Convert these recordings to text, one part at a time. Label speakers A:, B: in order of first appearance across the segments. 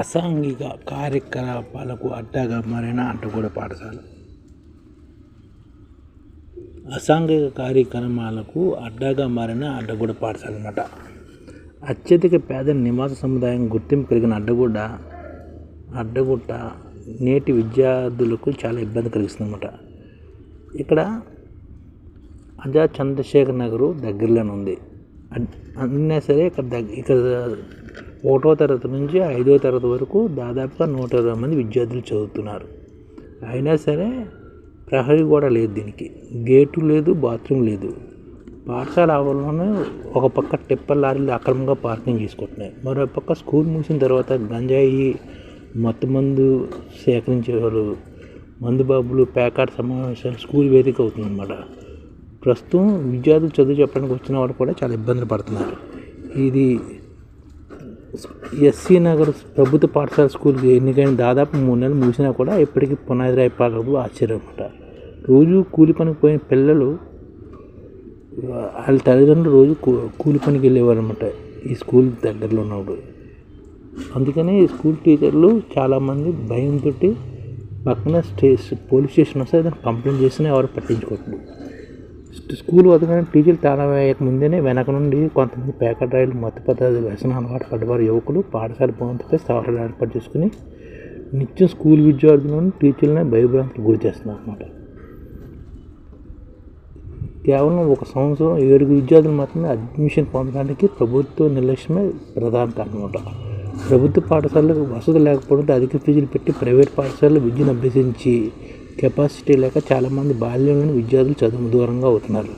A: అసాంఘిక కార్యకలాపాలకు అడ్డాగా మారిన అంటగూడ పాఠశాల. అసాంఘిక కార్యక్రమాలకు అడ్డాగా మారిన అడ్డగూడ పాఠశాల అనమాట అత్యధిక పేద నివాస సముదాయం గుర్తింపు కలిగిన అడ్డగూడ అడ్డగుట్ట నేటి విద్యార్థులకు చాలా ఇబ్బంది కలిగిస్తుంది అనమాట ఇక్కడ అజా చంద్రశేఖర్ నగరు దగ్గరలోనే ఉంది. అన్నా సరే ఇక్కడ దగ్గ ఇక్కడ ఒకటో తరగతి నుంచి ఐదో తరగతి వరకు దాదాపుగా నూట ఇరవై మంది విద్యార్థులు చదువుతున్నారు. అయినా సరే ప్రహరీ కూడా లేదు దీనికి. గేటు లేదు బాత్రూమ్ లేదు. పాఠశాల ఆవరణలోనే ఒక పక్క టిప్పర్ లారీలు అక్రమంగా పార్కింగ్ చేసుకుంటున్నాయి. మరో పక్క స్కూల్ మూసిన తర్వాత గంజాయి మత్తు మందు సేకరించేవారు మందు బాబులు ప్యాకాట్ సమావేశాలు స్కూల్ వేదిక అవుతుందన్నమాట. ప్రస్తుతం విద్యార్థులు చదువు చెప్పడానికి వచ్చిన వాళ్ళు కూడా చాలా ఇబ్బందులు పడుతున్నారు. ఇది ఎస్సీ నగర్ ప్రభుత్వ పాఠశాల స్కూల్కి ఎన్నికైన దాదాపు మూడు నెలలు ముగిసినా కూడా ఇప్పటికీ పునాది రాయి ఆశ్చర్యం అనమాట రోజు కూలి పనికి పోయిన పిల్లలు వాళ్ళ తల్లిదండ్రులు రోజు కూలి పనికి వెళ్ళేవారు అనమాట ఈ స్కూల్ దగ్గరలో ఉన్నప్పుడు. అందుకనే ఈ స్కూల్ టీచర్లు చాలామంది భయంతో పక్కన స్టే పోలీస్ స్టేషన్ వస్తే దాన్ని కంప్లైంట్ చేసినా ఎవరు పట్టించుకోవట్లేదు స్కూల్ వదలని టీచర్లు తాళా వేయక ముందేనే వెనక నుండి కొంతమంది ప్యాకెట్ రైలు మత్తు పదార్థాలు వ్యసన అలవాటు పడ్డవారు యువకులు పాఠశాల భవంతిపై స్థావరాలు ఏర్పాటు చేసుకుని నిత్యం స్కూల్ విద్యార్థులను టీచర్లను భయభ్రాంతులు గురి చేస్తున్నారు అన్నమాట. కేవలం ఒక సంవత్సరం ఏడుగురు విద్యార్థులు మాత్రమే అడ్మిషన్ పొందడానికి ప్రభుత్వ నిర్లక్ష్యమే ప్రధాన కారణమాట అనమాట ప్రభుత్వ పాఠశాలకు వసతి లేకపోవడంతో అధిక ఫీజులు పెట్టి ప్రైవేట్ పాఠశాలలో విద్యను అభ్యసించి కెపాసిటీ లేక చాలామంది బాల్యంలోని విద్యార్థులు చదువు దూరంగా అవుతున్నారు.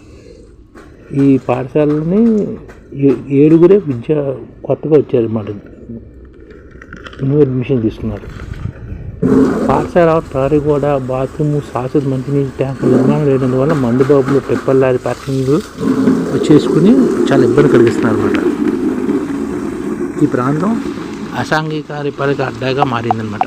A: ఈ పాఠశాలని ఏ- ఏడుగురే విద్య కొత్తగా వచ్చారన్నమాట. న్యూ అడ్మిషన్ తీసుకున్నారు. పాఠశాల ప్రారి కూడా బాత్రూమ్ శాశ్వత మంచినీటి ట్యాంకు నిర్మాణం లేనందువల్ల మందు బాబులు పెప్పర్ లారీ పార్కింగ్ చేసుకుని చాలా ఇబ్బంది కలిగిస్తున్నారు అనమాట ఈ ప్రాంతం అసాంఘిక కార్యపాలక అడ్డాగా మారిందనమాట